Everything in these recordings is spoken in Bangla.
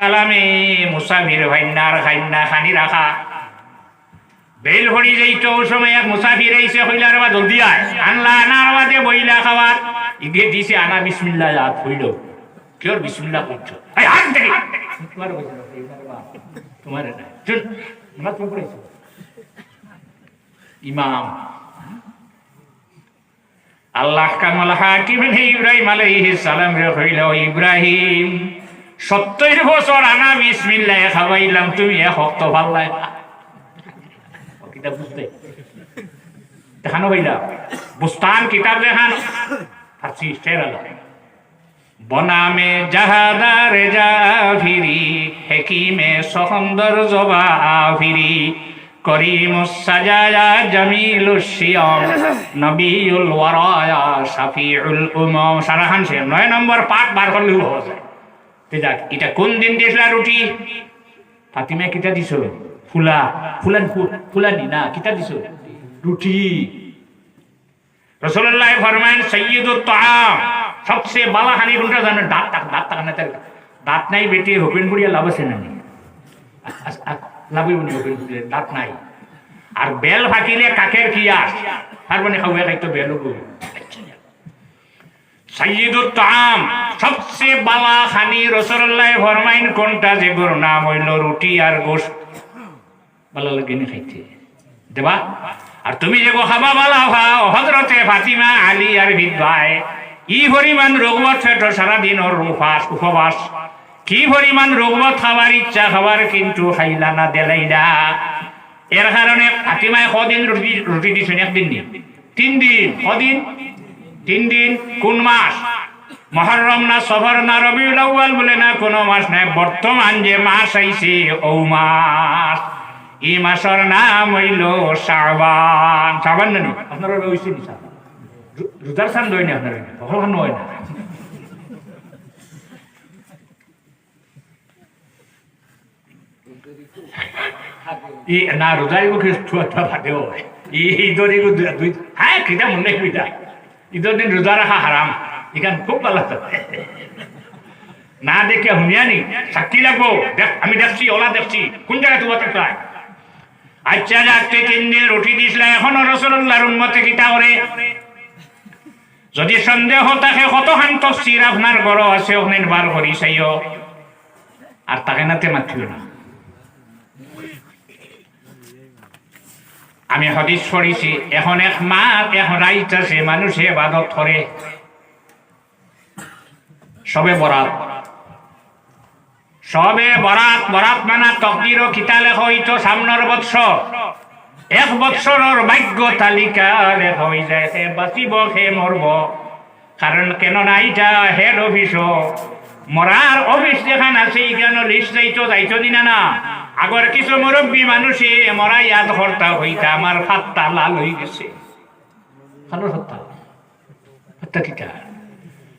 সালামে মুসাফির ভাইনার খাইন্না খানি রাখা। বেল ভরি যাইত ও সময় এক মুসাফির আইছে হইলার বা জলদি আয় আনলা আনার বাদে বইলা খাবার ইগে দিছে আনা বিসমিল্লাহ হাত হইল। কেউ বিসমিল্লাহ করছ? হাত থেকে তোমার তোমার না চল আমরা তুমি পড়েছো। ইমাম। আল্লাহ কামাল হাকিম ইব্রাহিম আলাইহিস সালাম রে হইল ইব্রাহিম। সত্তর বছর আনা বিসমিল্লাহ খাওয়াইলাম, তুমি এক হক্ত ভালো কিতাব বুঝতে। দেখানো হইলা। বুস্তান কিতাব দেখান। শের বনামে জাহাদার জাফিরি, হেকিমে সহন্দর জবা আফিরি করিম সাজায়া জামিল শিয়ম নবিউল ওয়ারায়া শাফিউল উমম। সারাহান সে নয় নম্বর পাঠ বার করলে হওয়া যায়। এটা কোন দিন দিয়েছিল রুটি? ফাতিমা কিতা দিছ? ফুলা, ফুলান ফুলানি, না দিছ? রুটি। সবচেয়ে বালা হানি কোনটা জানো? দাঁত তাক দাঁত তাক না তার দাঁত নাই বেটি, হোপেন বুড়িয়া লাভ আছে না লাভই হোপেন বুড়িয়া দাঁত নাই। আর বেল ফাটিলে কাকের কি আস? আর মানে খাইতো বেলও তাম যে খাবা ই সারাদিন ওর উপাস উপবাস। কি পরিমাণ রোগবত খাবার ইচ্ছা, খাবার কিন্তু খাইলা না, দেলাইলা। এর কারণে ফাতিমায় কদিন রুটি রুটি দিছেন? একদিন দিন। তিন দিন। কদিন? তিন দিন, কোন মাস? মহরম না সফর না আউয়াল বলে না কোনো মাস নাই। বর্তমান যে মাস আইছে, ও মাস। এই মাসের নাম হইল শ্রাবান শ্রাবান নানি আপনারা হইছে নি সান না হয় না ই, না রোজাই মুখে ছুয়াটা ভাতে হয় ই দুই হ্যাঁ কিটা মনে কইটা ঈদর দিন রোজা রাখা হারাম। এখান খুব ভালো না দেখে হুনিয়ানি সাক্ষী লাগবো। আমি দেখছি, ওলা দেখছি। কোন জায়গায় তোমার দেখতে আচ্ছা যাকতে তিন দিন রুটি দিছিল এখনও রসুল্লাহর উন্মতে কিতা করে? যদি সন্দেহ থাকে কত খান তফসির আপনার গড় আছে, ওখানে বার করি চাইও আর তাকে নাতে মাতিও না। আমি হদিস পড়িছি এখন এক মাস এখন রাইত আছে, মানুষে বাদত ধরে সবে বরাত। সবে বরাত বরাত মানা তকদির কিতা লেখ হইতো সামনের বৎসর। এক বৎসরের ভাগ্য তালিকা লেখ হয়ে যায়, সে বাঁচিব, সে মরব। কারণ কেননা এইটা হেড অফিস মরার অফিস যেখান আছে কেন লিস্ট যাইতো যাইতো দিনা না। আগর কিছু মুরব্বী মানুষে মরা ইয়াদ হর্তা হইতা, আমার ফাত্তা লাল হয়ে গেছে। ভালো হত্যা হত্যা কিটা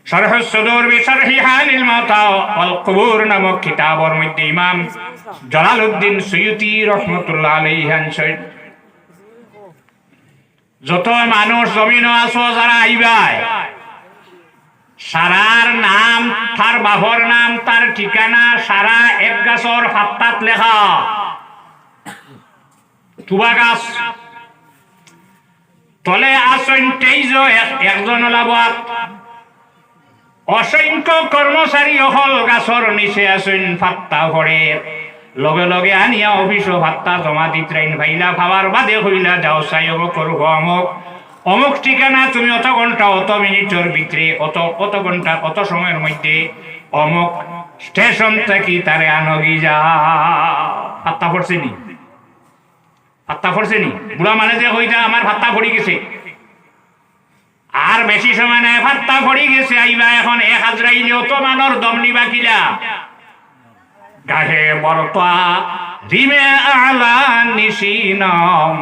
শরহ সুদূর বিশরহি হালিল মাতা ওয়াল কুবুর নামক কিতাবর মধ্যে ইমাম সুয়ুতি রহমাতুল্লাহ আলাইহি যত মানুষ জমিন আছো যারা আইবাই সারার নাম, তার বাহর নাম, তার ঠিকানা সারা এক গাছর হাত্তাত লেখা। তুবা গাছ। তলে আসন তেইজ একজন লাভাত অসংখ্য কর্মচারী অহল গাছর নিচে আসুন ফাত্তা ভরে লগে লগে আনিয়া অফিস ভাত্তা জমা দিত্রাইন ভাইলা ভাবার বাদে হইলা যাও চাই করব অমুক। অমুক ঠিকানা তুমি অত ঘণ্টা, অত মিনিটের ভিতরে, অত অত ঘণ্টা অত সময়ের মধ্যে অমুক স্টেশন থেকে তারে আনগি যা। পাত্তা পড়ছে নি? পাত্তা পড়ছে নি? বুড়া মানে যে হইতা আমার ভাত্তা পড়ি গেছে। আর বেশি সময় নাই, ভাত্তা পড়ি গেছে, আইবা এখন এক হাজরাইলে অত মানর দম নিবা কিলা। গাহে বরতা রিমে আলা নিশিনম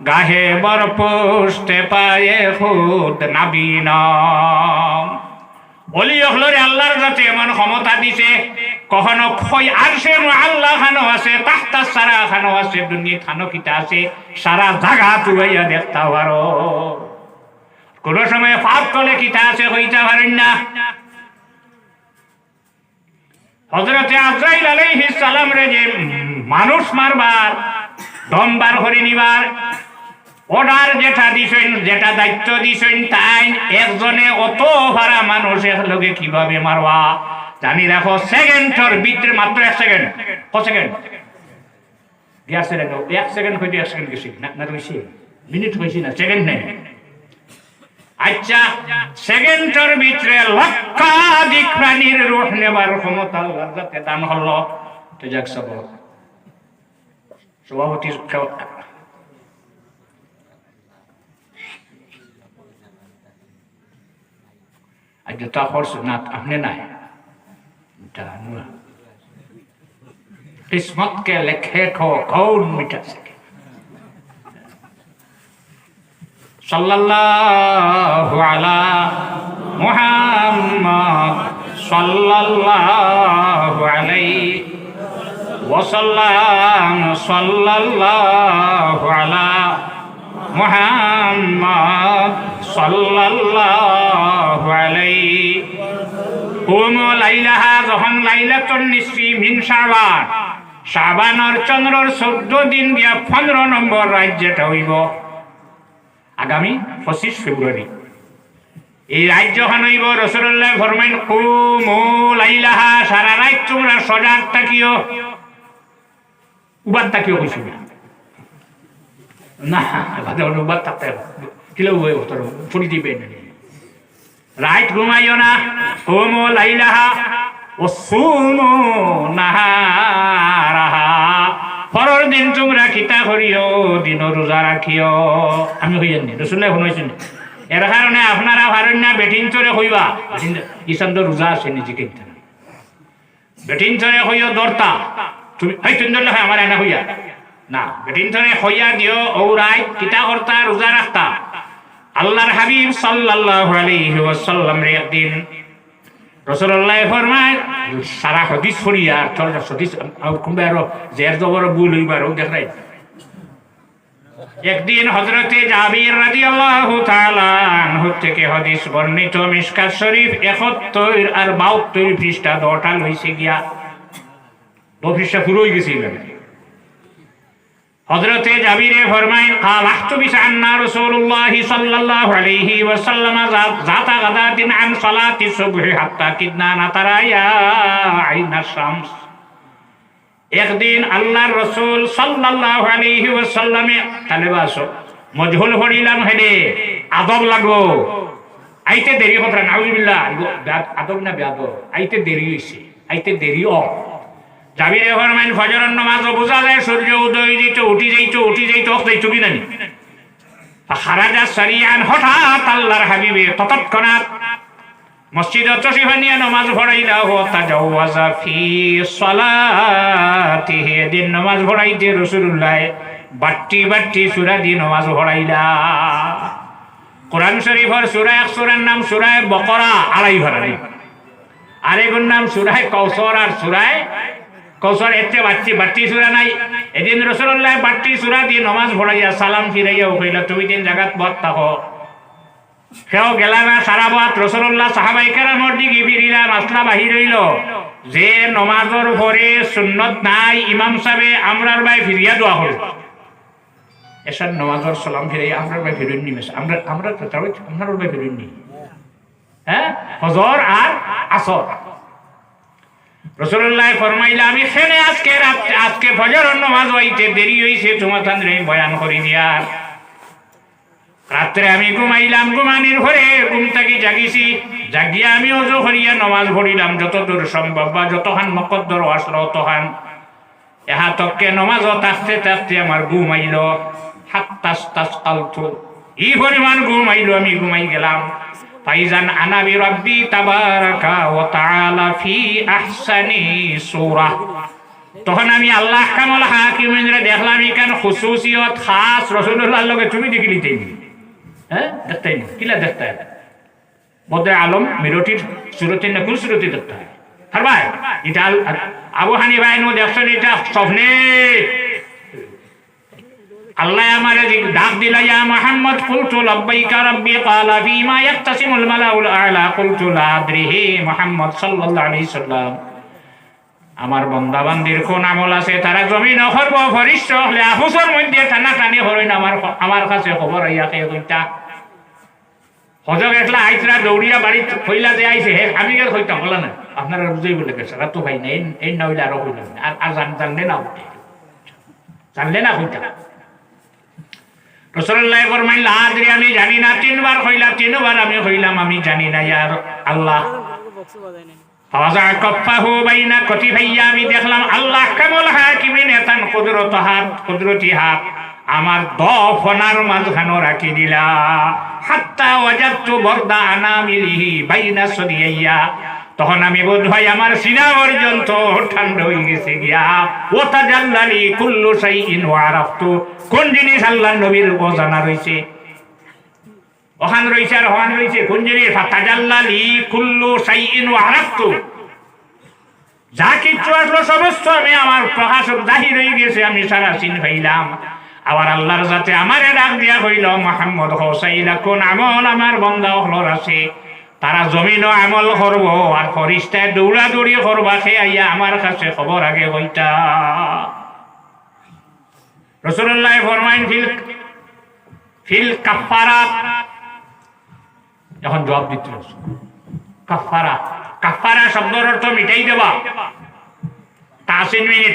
গাহে বর পুষ্টে পায়ে খুদ নাবিনম অলি অখলরে আল্লাহর যাতে এমন ক্ষমতা দিছে, কখনো খই আরশে আল্লাহ খানো আছে, তাহতা সারা খানো আছে দুনিয়া খানো কিতা আছে, সারা জাগা তুইয়া দেখতা পারো। কোন সময় পাপ করলে কিতা আছে হইতা পারেন না। হজরতে আজরাইল আলাইহিস সালাম রে যে মানুষ মারবার, দম বার করে নিবার অর্ডার যেটা দিছেন, যেটা দায়িত্ব দিছেন, তাই একজনে অত ভাড়া মানুষ লগে কীভাবে মারবা? জানি রাখো সেকেন্ডর ভিতরে মাত্র এক সেকেন্ড। ক সেকেন্ড? এক মিনিট না আচ্ছা লক্ষাধিক ক্ষমতা আল্লাহর যাতে দান হলো। তো যাক, সব। সভাপতি আজ তা হর্ষ না আপনি নাই জানুয়া किस्मत के लिखे को कौन मिटा सके सल्लल्लाहु अला मुहम्मद सल्लल्लाहु अलैहि वसल्लम सल्लल्लाहु अला मुहम्मद সাল্লাল্লাহু আলাইহি ওম লাইলাহা যখন লাইলাতুন নিসফি মিন শাবান, শাবানর চন্দ্রর 14 দিন গিয়া 15 নম্বর রাজ্যটা হইব। আগামী 25 ফেব্রুয়ারি। এই রাজ্য হইব রসুল্লাহ ফরমাইন, কুম লাইলাহা, সারা রাত তোমরা সজাগ থাকিও। উবাদ থাকিও কিছু না। উবাদ থাকতে কিলো তোর ফুটি দিবে না রাইট ঘুমাইও না ওমো লাইলাহা ও সুমো নাহারাহা পরের দিন তোমরা খিতা করিও দিন রোজা রাখিও আমি হইয়ান নি রসুল্লাহ শুনাইছেন এর কারণে আপনারা ভারেন না বেটিন চরে হইবা ইসান তো রোজা আছে নিজেকে বেটিন চরে হইও দরতা তুমি হাই ধরলে হয় আমার এনা হইয়া না বেটিন চরে হইয়া দিও ঔরাই কিতা করতা রোজা রাখতা আল্লাহর হাবিব সাল্লাল্লাহু আলাইহি ওয়াসাল্লাম রে একদিন রাসূলুল্লাহ ফরমায়, সারা হাদিস পড়িয়া, চল হাদিস কোনবা আর জের জবর ভুল হইবার ও দেখাই একদিন হযরতে জাবির রাদিয়াল্লাহু তাআলা আনহু থেকে হাদিস বর্ণিত মিশকাত শরীফ 71 আর 72 পৃষ্ঠা দটা লইছে গিয়া। দো পৃষ্ঠা পুরো হয়ে গেছে এখানে হজরতে জাবিরে ফরমাইন কালাহতু বিসান্না রাসূলুল্লাহ সাল্লাল্লাহু আলাইহি ওয়াসাল্লাম যাতা গাদাতিন আন সালাতি সুবহি হাত্তা কিদনা নাতারায়া আইনা শামস। একদিন আল্লাহর রাসূল সাল্লাল্লাহু আলাইহি ওয়াসাল্লামে তালেবাসো মজহুল হড়িলাম হেলে, আদব লাগো। আইতে দেরি কথা নাউজুবিল্লাহ, আদব না বেআদব আইতে দেরি হইছে, আইতে দেরি অ। জাবিরে ফরমাইন ফজরের নামাজ বোঝা যায়, সূর্য উদয় দিত উঠি যাইত উঠি যাইত যাইত, কি জানি। খারাজা সারিয়ান হঠাৎ আল্লাহর হাবিবে ততক্ষণাৎ মসজিদ তসিফানিয়া নামাজ পড়াইলা হো তাজাওয়াজা ফি সালাতিহি। দিন নামাজ পড়াইতে রাসূলুল্লাহ বাট্টি বাট্টি সূরা দি নামাজ পড়াইলা। কোরআন শরীফের সূরা এক, সূরার নাম সূরা বকরা, আড়াই ভরানি আরেকর নাম সূরা কৌসর আর সূরা কৌশল এতে বাচ্চি বাট্টি সুরা নাই। এদিন রসুল্লাহ বাট্টি সুরা দিয়ে নমাজ ভরাইয়া সালাম ফিরাইয়া কইলা, তুমি দিন জাগাত বত থাকো। সেও গেলা না সারা বত রসুল্লাহ সাহাবাই কেরামর দিকে ফিরিলা মাসলা বাহির হইল যে নমাজর পরে সুন্নত নাই, ইমাম সাহেবে আমরার বাই ফিরিয়া দেওয়া হল। এসব নমাজর সালাম ফিরাই আমরার বাই ফিরুন নি আমরা আমরা আপনার বাই ফিরুন নি। হ্যাঁ হজর আর আসর। রসুল্লাহ ফরমাইলা, আমি সেনে আজকে রাত্রে, আজকে ফজর নামাজ হইতে দেরি হইছে, তোমার বয়ান করি দিয়ার রাত্রে আমি ঘুমাইলাম, ঘুমানির ঘরে ঘুম থাকি জাগিছি, জাগিয়া আমি অজু করিয়া নমাজ পড়িলাম যত দূর সম্ভব বা যতখান মকদ্দর আসলো অতখান। এহা তককে নমাজ তাকতে তাকতে আমার ঘুম আইল। হাত তাস তাস কালতো ই পরিমাণ ঘুম আইল, আমি ঘুমাই গেলাম। ফাইজান আনাবি রব্বি তাবারাকা ওয়া তাআলা ফি আহসানি সূরা। তখন আমি আল্লাহ কামল হাকিমিনরে দেখলাম, এখান খুসুসিয়ত খাস রাসূলুল্লাহর লগে তুমি দেখিলি তাই হ্যাঁ? দেখতাই কিলা দেখতাই বদে আলম মিরটির সুরতে না কোন সুরতে দেখতাই আর ভাই এটা আবু হানিফা নো দেখছেন, এটা স্বপ্নে। আল্লাহ আমার ডাক দিলা, ইয়া মুহাম্মদ, কুলতু লাব্বাইকা রাব্বি ক্বালা, ফীমা ইয়াকতাসিমুল মালাউল আ'লা কুলতু, লা আদরি হে মুহাম্মদ সাল্লাল্লাহু আলাইহি সাল্লাম আমার বন্দাবান্দির কোন আমল আছে? তারা জমিন অখর্ব ভরিষ্ঠ হলে আহুসর মধ্যে টানা টানি হরইন আমার আমার কাছে খবর হইয়া কে কইতা? হজক একলা আইতরা দৌড়িয়া বাড়ি হইলা যে আইছে, হে আমি গেল হইতাম বলা না আপনারা বুঝাই বলে গেছে তো ভাই না এই- না হইলে আরও হইল আর আর জান জানলে না জানলে না হইতা জানি না, তিনবার হইলা, তিনবার আমি হইলাম, আমি জানি না ইয়ার আল্লাহ। আমি দেখলাম আল্লাহ কামল হাকিমিন এতান কুদরত হাত, কুদরতি হাত। আমার দফনার মাঝখানো রাখি দিলা। হাত্তা ওয়াজাতু বরদা আনামিলিহি বাইনা সদিয়াইয়া। তখন আমি বোধ হয় আমার সিনা পর্যন্ত ঠান্ডা হয়ে গেছে গিয়া। ও তাজাল্লালি কুল্লু শাইইন ওয়া আরাফতু। কোন জিনিস আল্লাহ নবীর অজানা রয়েছে ওখান রয়েছে আর ওখান রয়েছে কোন জিনিস? তাজাল্লালি কুল্লু শাইইন ওয়া আরাফতু। যা কিচ্ছু আসলো সমস্ত আমি আমার প্রকাশক জাহির হয়ে গেছে, আমি সারা চিন পাইলাম। আবার আল্লাহর যাতে আমারে ডাক দিয়া হইল মোহাম্মদ হোসাইলা কোন আমল আমার বন্ধা হলর আছে তারা জমিন আমল করব আর ফরিস্তায় দৌড়া দৌড়ি করবা সে আইয়া আমার কাছে খবর আগে হইতা রসুল্লাহ ফরমাইন ফিল ফিল কাফারা এখন জবাব দিতে কাফারা কাফারা শব্দের অর্থ মিটাই দেবা। তাসিন মিনিট।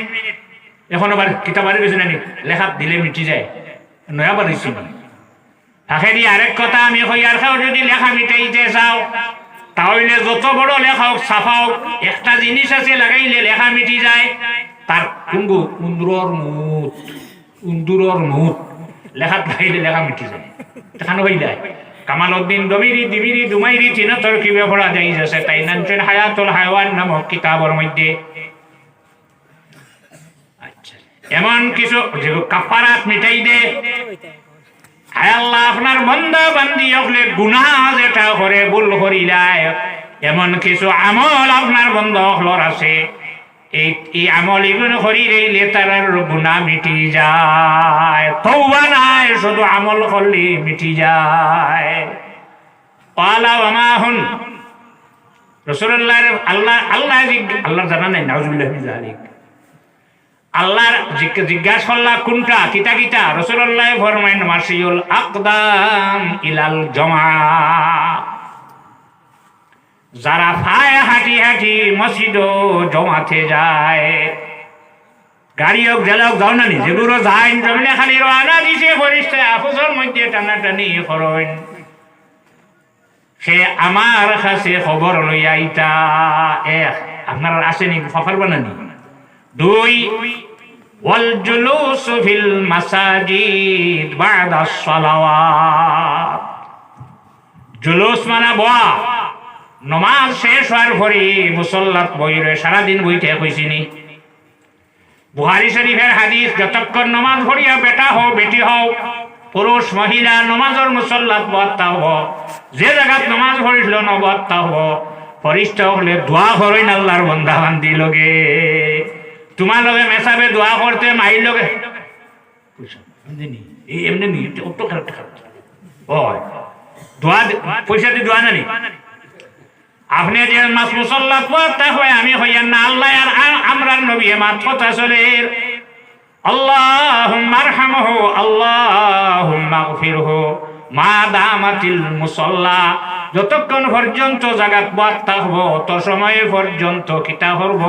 এখন আবার কিতাব বাড়ি গেছে নানি লেখা দিলে মিটি যায়। নয়া বাড়িছি আখেরি আরেক কথা, আমি কই আর খাও যদি লেখা মিটাইতে চাও, তাহলে যত বড় লেখা হোক ছাপা হোক একটা জিনিস আছে, লাগাইলে লেখা মিটি যায় তার কুঙ্গু উন্দুরর মুত উন্দুরর মুত লেখাত লাগাইলে লেখা মিটি যায়। দেখানো হয়ে যায়। কামাল উদ্দিন দমিরি দিবিরি দুমাইরি তিন তরকিবে পড়া যাই আছে, তাই নানছেন হায়াতুল হায়ওয়ান নামক কিতাবর মধ্যে। আচ্ছা। এমন কিছু যে কাফারাত মিটাই দে আল্লাহ আপনার বন্ধা বান্দি হলে গুনাহ যেটা করে, ভুল করিলায় এমন কিছু আমল আপনার বন্ধ হলর আছে। এই আমল এগুলো করি রইলে তার গুণা মিটি যায়। তৌবা নাই, শুধু আমল করলে মিটি যায়। পালা আমা হুন। রসুল্লাহ আল্লাহ আল্লাহ আল্লাহ জানা নাই, নাউজুবিল্লাহ জালিক আল্লাহর জিজ্ঞ- জিজ্ঞাসা করলা, কোনটা? কিতা কিতা রসুল্লাহ ফরমাইন মাসিউল আকদাম ইলাল জমা যারা ফায় হাঁটি হাঁটি মসজিদ জমাতে যায়, গাড়ি হোক জেলা হোক, যাও না যেগুলো যায়, জমিনে খালি রানা দিছে ফরিস্তে আফসর মধ্যে টানাটানি করেন। সে আমার কাছে খবর লইয়া আইতা এক আপনার আসেনি, সফর বানানি? দুই والجلوس في المساجد بعد الصلوات জুলুস মানে বয়া নমাজ শেষ হওয়ার পরে মুসল্লাত বইরে সারাদিন বইতে কইছিনি বুহারি শরীফের হাদিস যতক্ষণ নমাজ পড়িয়া বেটা হও বেটি হও পুরুষ মহিলা নমাজর মুসল্লাত বত্তা হব যে জায়গাত নমাজ পড়িছিল নবত্তা হব ফরিষ্ঠ হলে দোয়া করেন আল্লাহর বন্ধা বান্ধি লগে তোমার লগে মেসাবে দোয়া করতে মাইর লগে। নি, এই এমনি নি, অত খারাপ খারাপ ওই দোয়া পয়সা দিয়ে দোয়া জানি আপনি যে মাস মুসল্লাত পড়তে হয় আমি হইয়া না আল্লাহ আর আ- আমরা নবী মাত কথা চলে আল্লাহুম্মা আরহামহু আল্লাহুম্মা গফিরহু মা দামাতিল মুসল্লা যতক্ষণ পর্যন্ত জাগাত বার্তা হব তত সময় পর্যন্ত কিতা করব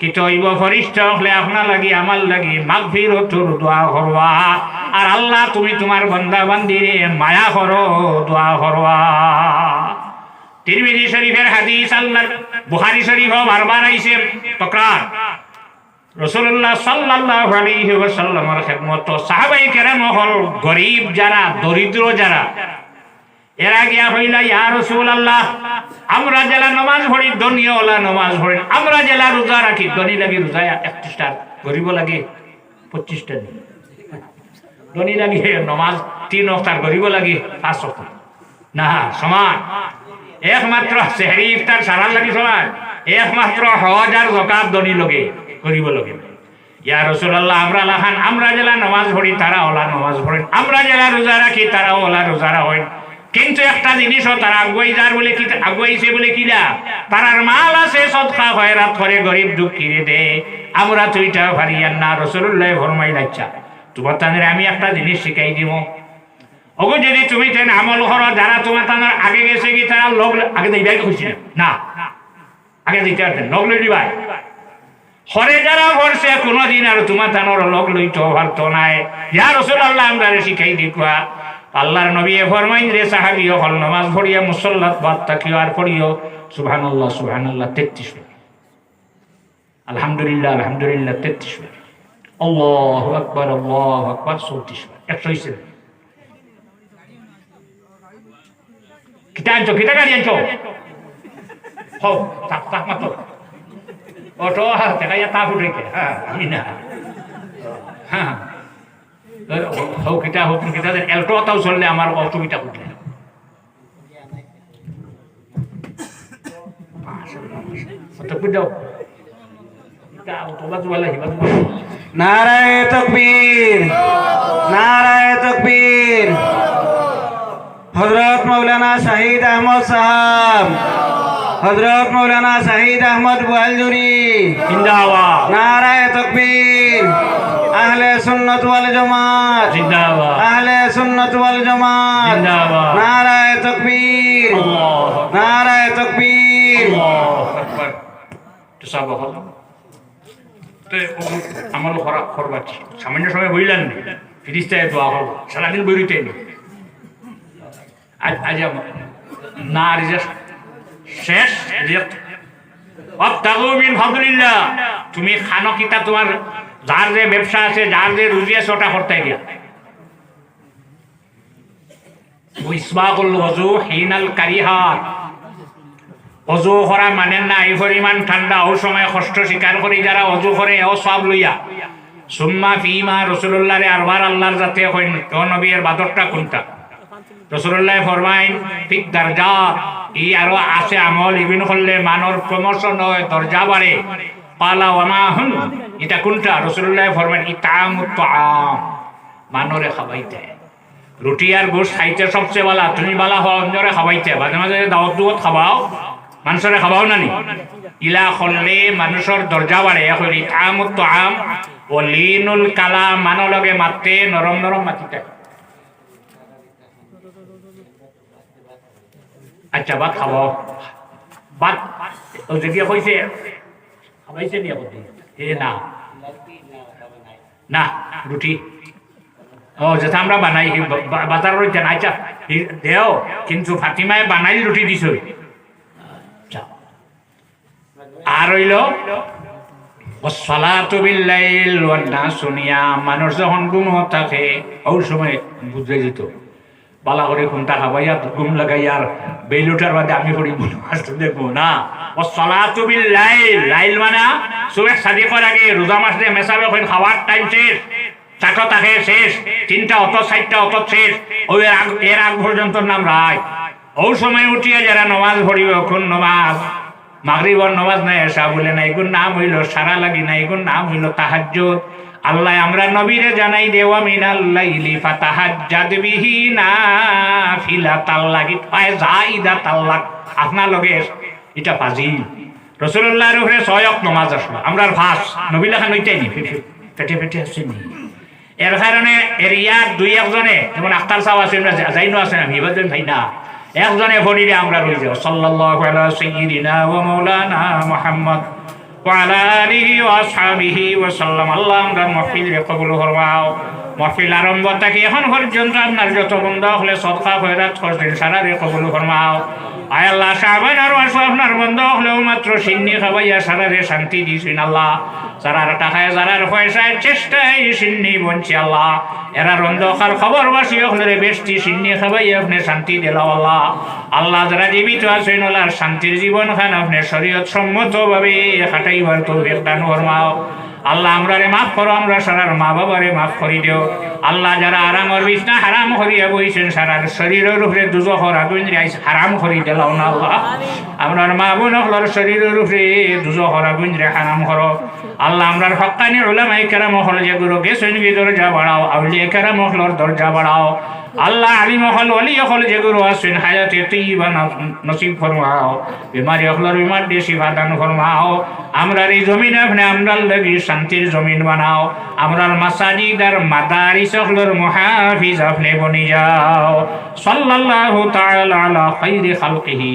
কিত হইব ফরিষ্ঠ হলে আপনার লাগি, আমার লাগি মাগফির দোয়া করবা আর আল্লাহ, তুমি তোমার বন্দা বান্দিরে মায়া করো, দোয়া করবা তিরমিজি শরীফের হাদিস আল্লাহ বুখারী শরীফ বারবার আইছে, তকরার। রসুল্লাহ সাল্লাল্লাহু আলাইহি ওয়াসাল্লামের খেদমত সাহাবাই কেরাম হল গরিব যারা, দরিদ্র যারা রাসূলুল্লাহ, আমরা জেলা নমাজ ধনী লাগি নমাজ লাগে একমাত্র সেহরি ইফতার সারার লাগি সমান। একমাত্র হজ জকাত লগে, গরিব লগে। ইয়া রসুল্লাহ আমরা লাহান আমরা জেলা নমাজ পড়ি, তারা ওলা নমাজ পড়েন। আমরা জেলা রোজা রাখি তারা ওলা রোজা রাখেন কিন্তু একটা জিনিসও তারা আগুয়াই যার বলে কি আগুয়াইছে বলে কিলা তারার মাল আছে, সৎকা খয়রাত করে গরিব দুঃখীরে দে। আমরা তো এটা ভারিয়ান না, রসুল্লাহ ফরমাই লাচ্ছা। তোমার তাদের আমি একটা জিনিস শিখাই দিব। ওগো যদি তুমি তেন আমল করো, যারা তোমার তাদের আগে গেছে কি, তারা লোক আগে দিবাই খুশি না? আগে দিতে পারতেন লোক লই দিবাই হরে যারা ভরছে কোনোদিন আর তোমার তানোর লোক লইতে পারতো নাই। ইয়া রসুল আল্লাহ আমরা শিখাই দিকুয়া আল্লাহর নবী ফরমাইন, রে সাহাবিও হল নমাজ পড়িয়া, মুসল্লাত বাদ তাকিও আর পড়িও? সুবহানাল্লাহ সুবহানাল্লাহ, তেত্রিশ আলহামদুলিল্লাহ আলহামদুলিল্লাহ, তেত্রিশ আল্লাহু আকবার আল্লাহু আকবার, চৌত্রিশ একশো হয়েছে কিতা আনছো? কিতা গাড়ি আনছো? হও, তাক তাক মাতো অটো হার দেখা যা তা ফুটে হ্যাঁ ই না। হ্যাঁ হও কিতা হোক কিতা এলটো তাও চললে আমার অসুবিধা তোবা নারায় তকবীর নারায় তকবীর। হজরত মৌলানা শাহিদ আহমদ সাহাব হজরত মৌলানা শাহিদ আহমদ বুয়ালজুরি। জিন্দাবাদ। নারায় তকবীর। আহলে সুন্নত ওয়াল জামাত। জিন্দাবাদ। আহলে সুন্নত ওয়াল জামাত। জিন্দাবাদ। নারায় তকবীর। আল্লাহ নারায় তকবীর। আমারও খরাক খরবাচ্ছি সামান্য সময় বইলেন ফিরিস্তায় দোয়া হল সারাদিন বইতে আজ আজ না রিজার্ভ শেষ তুমি খানো কিতা তোমার, যার যে ব্যবসা আছে, যার যে রুজি আছে, ওটা করতে গিয়া। অজু করা মানে না, এই পরিমাণ ঠান্ডা ও সময় কষ্ট স্বীকার করি যারা অজু করে ও সব লইয়া। সুম্মা ফিমা রসুল্লাহ রে আরবার আল্লাহর যাতে হইন নবীর বাদরটা কোনটা? রসুল্লাহ ফরমাইন ঠিক দরজা, ই আরও আছে আমল, ইবিন করলে মানর প্রমোশন হয়, দরজা বাড়ে। পালা ওয়ামা হুন, এটা কোনটা? রসুল্লাহ ফরমাইন ইতাম মানরে খাবাইতে রুটি আর গোস খাইতে সবচেয়ে বালা, তুমি বালা হওয়া অন্যরে খাবাইতে মাঝে মাঝে দাওয়াত দুয়াত খাবাও মানুষরে খাবাও নানি ইলা খললে মানুষের দরজা বাড়ে এখন আম তো আম ও লিনুল কালা মানো লগে মাতে নরম নরম মাতিতে আচ্ছা ভাত খাবাও ভাত যদি কইছে খাবাইছে নি আপনি? এ, না। না রুটি ও যেটা আমরা বানাই। বাজার রইতে না আচ্ছা। দেও কিন্তু ফাতিমায় বানাই রুটি দিছ। আর হইল মানুষ যখন গুম থাকে ওই সময় বুঝে যেত বালা করে ঘুমটা খাবাইয়া ঘুম লাগাইয়ার বেলুটার বাদে আমি করি দেখব না। ও সালাতু বিল্লাইল। লাইল মানে সুবেহ সাদিকর আগে রোজা মাস মেসাবে ওখানে খাওয়ার টাইম শেষ চারটা তাকে শেষ, তিনটা অত, চারটা অত শেষ। ওই এর আগ পর্যন্ত নাম রায়। ও সময় উঠিয়া যারা নমাজ ভরিব কোন নমাজ। মাগরিবর নমাজ নাই এসা বলে না এগুন নাম হইল সারা লাগি না এগুন নাম হইল তাহাজ্জুদ। আল্লাহ আমরা নবীরে জানাই দেওয়া মিনাল লাইলি ফাতাহাজ্জাদ বিহি নাফিলা তাল্লাগি পায় জাইদা তাল্লাক আপনার লগে এটা ফাজিল। রসুল্লাহর উপরে ছয়ক নমাজ আসলো। আমরার ভাস নবীলাখান হইতেই নি। পেটে পেটে আসেনি এর কারণে এরিয়ার দুই একজনে, যেমন আক্তার সাহেব আছেন যাইনো আছেন আমি এবার ভাই না একজনে ভরিলে আমরা রয়ে যাও। সাল্লাল্লাহু আলা সাইয়্যিদিনা ওয়া মাওলানা মুহাম্মদ। ওয়া আলা আলিহি ওয়া আসহাবিহি ওয়া সাল্লাম আল্লাহ আমরা মাহফিল আরম্ভ থেকে এখন পর্যন্ত আপনার যত বন্ধ হলে সদকা খয়রাত করছেন সারা রে কবুল ফরমাও। আয় আল্লাহ সাহাবান আর আসো, আপনার বন্ধ হলেও মাত্র সিন্নি খাবাইয়া সারা রে শান্তি দিয়েছেন আল্লাহ। যারার টাকায়, যারার পয়সায় চেষ্টায় সিন্নি বঞ্চি আল্লাহ। এরা অন্ধকার খবর বাসি হলে বেশটি সিন্নি খাবাই আপনি শান্তি দিলাও আল্লাহ। আল্লাহ যারা জীবিত আছেন আল্লাহর শান্তির জীবন খান আপনি শরীয়ত সম্মত ভাবে খাটাইবার তো দান ফরমাও। আল্লাহ আমরা রে মাফ করো, আমরা সারার মা বাবারে মাফ করি দিও। আল্লাহ যারা আরামর বিছনা হারাম করিয়া বইছেন, সারার শরীরের উপরে দুজখর আগুন হারাম করি দিলাও না আল্লাহ। আমরার মা বোন হলার শরীরের উপরে দুজখর আগুন রে হারাম করো। আল্লাহ আমরার হক্কানি ওলামাই কেরাম হল যে গুরু গেছেন কি দরজা বাড়াও, আউলিয়া কেরাম হলর দরজা বাড়াও। আল্লাহ আলিম হল অলি হল যেগুলো আছেন হায়াতে তৈবা নসিব ফরমাও বিমারি হলার বিমার দিয়ে শিফা দান ফরমাও আমরার এই জমিন আপনি আমরার লাগি শান্তির জমিন বানাও আমরার মাসাজিদ আর মাদারিস হলর মুহাফিজ আপনি বনি যাও সাল্লাল্লাহু তাআলা আলা খাইরি খালকিহি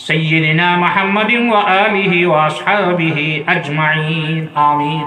سيدنا محمد وآله وأصحابه أجمعين آمين